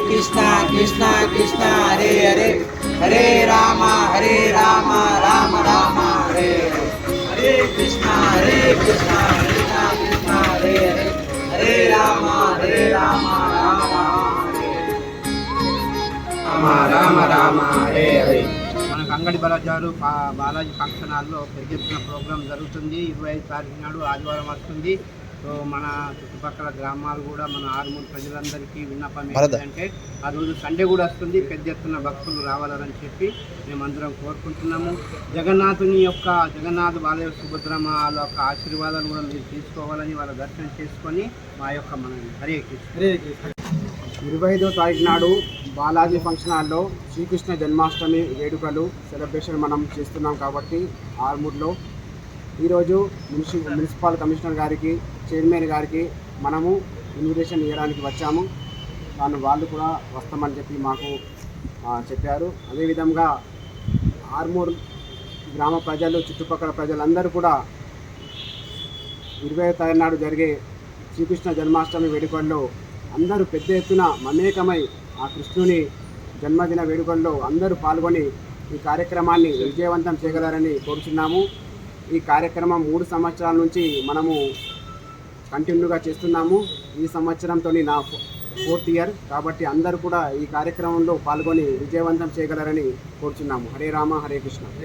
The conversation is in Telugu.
కృష్ణ కృష్ణ కృష్ణ హరే హరే. హరే రామ హరే రామ రామ రామ హరే హరే. కృష్ణ హరే కృష్ణ కృష్ణ కృష్ణ హరే హరే. హరే రామ హరే రామ రామ రామ రామ రామ హరే హరే. మనకు అంగడి బలాజారు బాలాజీ ఫంక్షన్ హాల్లో పెద్ద ఎత్తున ప్రోగ్రాం జరుగుతుంది. ఇరవై ఐదు తారీఖు నాడు ఆదివారం వస్తుంది. సో మన చుట్టుపక్కల గ్రామాలు కూడా మన ఆరుమూరు ప్రజలందరికీ విన్నపం ఏంటంటే ఆ రోజు సండే కూడా వస్తుంది పెద్ద ఎత్తున భక్తులు రావాలని చెప్పి మేమందరం కోరుకుంటున్నాము. జగన్నాథుని యొక్క జగన్నాథ్ బాలయ సుభద్రమ్మ వాళ్ళ యొక్క ఆశీర్వాదాలు కూడా మీరు తీసుకోవాలని వాళ్ళ దర్శనం చేసుకొని మా యొక్క మన హరే కృష్ణ. ఇరవై ఐదో తారీఖు నాడు బాలాజీ ఫంక్షన్ హాల్లో శ్రీకృష్ణ జన్మాష్టమి వేడుకలు సెలబ్రేషన్ మనం చేస్తున్నాం కాబట్టి ఆర్మూర్లో. ఈరోజు మున్సి మున్సిపల్ కమిషనర్ గారికి చైర్మన్ గారికి మనము ఇన్విటేషన్ ఇవ్వడానికి వచ్చాము. దాన్ని వాళ్ళు కూడా వస్తామని చెప్పి మాకు చెప్పారు. అదేవిధంగా ఆర్మూర్ గ్రామ ప్రజలు చుట్టుపక్కల ప్రజలందరూ కూడా ఇరవై తారీఖు నాడు జరిగే శ్రీకృష్ణ జన్మాష్టమి వేడుకల్లో అందరూ పెద్ద ఎత్తున మమేకమై ఆ కృష్ణుని జన్మదిన వేడుకల్లో అందరూ పాల్గొని ఈ కార్యక్రమాన్ని విజయవంతం చేయగలరని కోరుచున్నాము. ఈ కార్యక్రమం మూడు సంవత్సరాల నుంచి మనము కంటిన్యూగా చేస్తున్నాము. ఈ సంవత్సరంతో నా ఫోర్త్ ఇయర్ కాబట్టి అందరూ కూడా ఈ కార్యక్రమంలో పాల్గొని విజయవంతం చేయగలరని కోరుచున్నాము. హరే రామ హరే కృష్ణ.